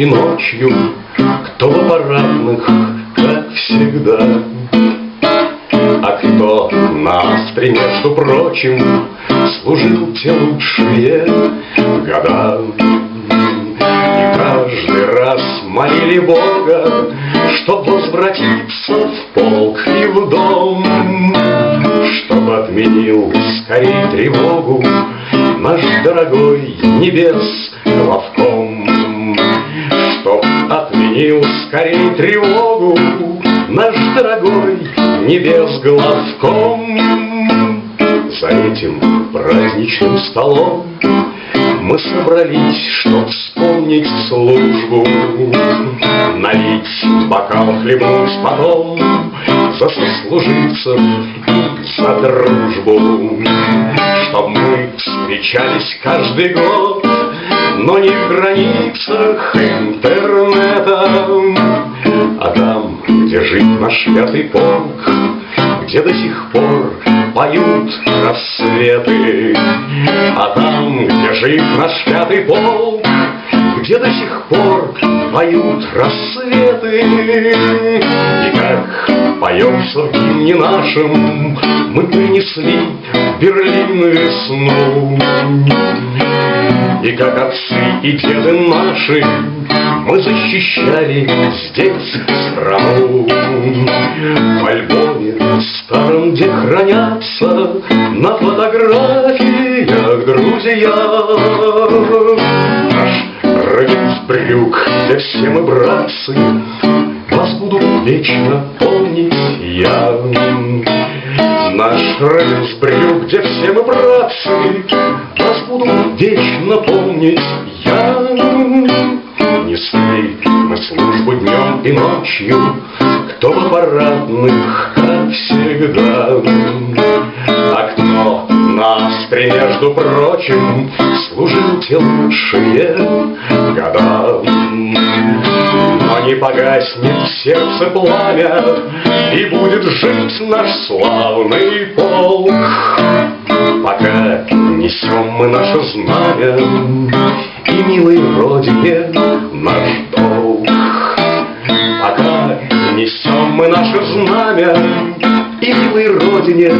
и ночью, Кто в аппаратных, как всегда. А кто на астре, между прочим, Служил те лучшие года. И каждый раз молили Бога, Чтоб возвратиться в полк и в дом, Чтоб отменил скорей тревогу Наш дорогой небес главком. Скорей тревогу Наш дорогой небес главком. За этим праздничным столом мы собрались, чтоб вспомнить службу, Налить бокал, хлебнуть потом За сослуживцев и за дружбу. Чтоб мы встречались каждый год, Но не в границах интернета, пятый полк, Где до сих пор поют рассветы, А там, где жив наш пятый полк, Где до сих пор поют рассветы. И как поется в гимне нашем, Мы принесли Берлин весну. И как отцы и деды наши Мы защищали здесь страну. В альбоме старом, где хранятся На фотографиях друзья Наш Равенсбрюк, где все мы братцы Вас буду вечно помнить я Наш Равенсбрюк, где все мы братцы. Вас буду вечно помнить я Несли мы службу днем и ночью Кто в аппаратных, как всегда. А кто на астре, между прочим Служил те лучшие года не погаснет сердце пламя И будет жить наш славный полк. Пока несем мы наше знамя И милой родине наш долг. Пока несем мы наше знамя И милой родине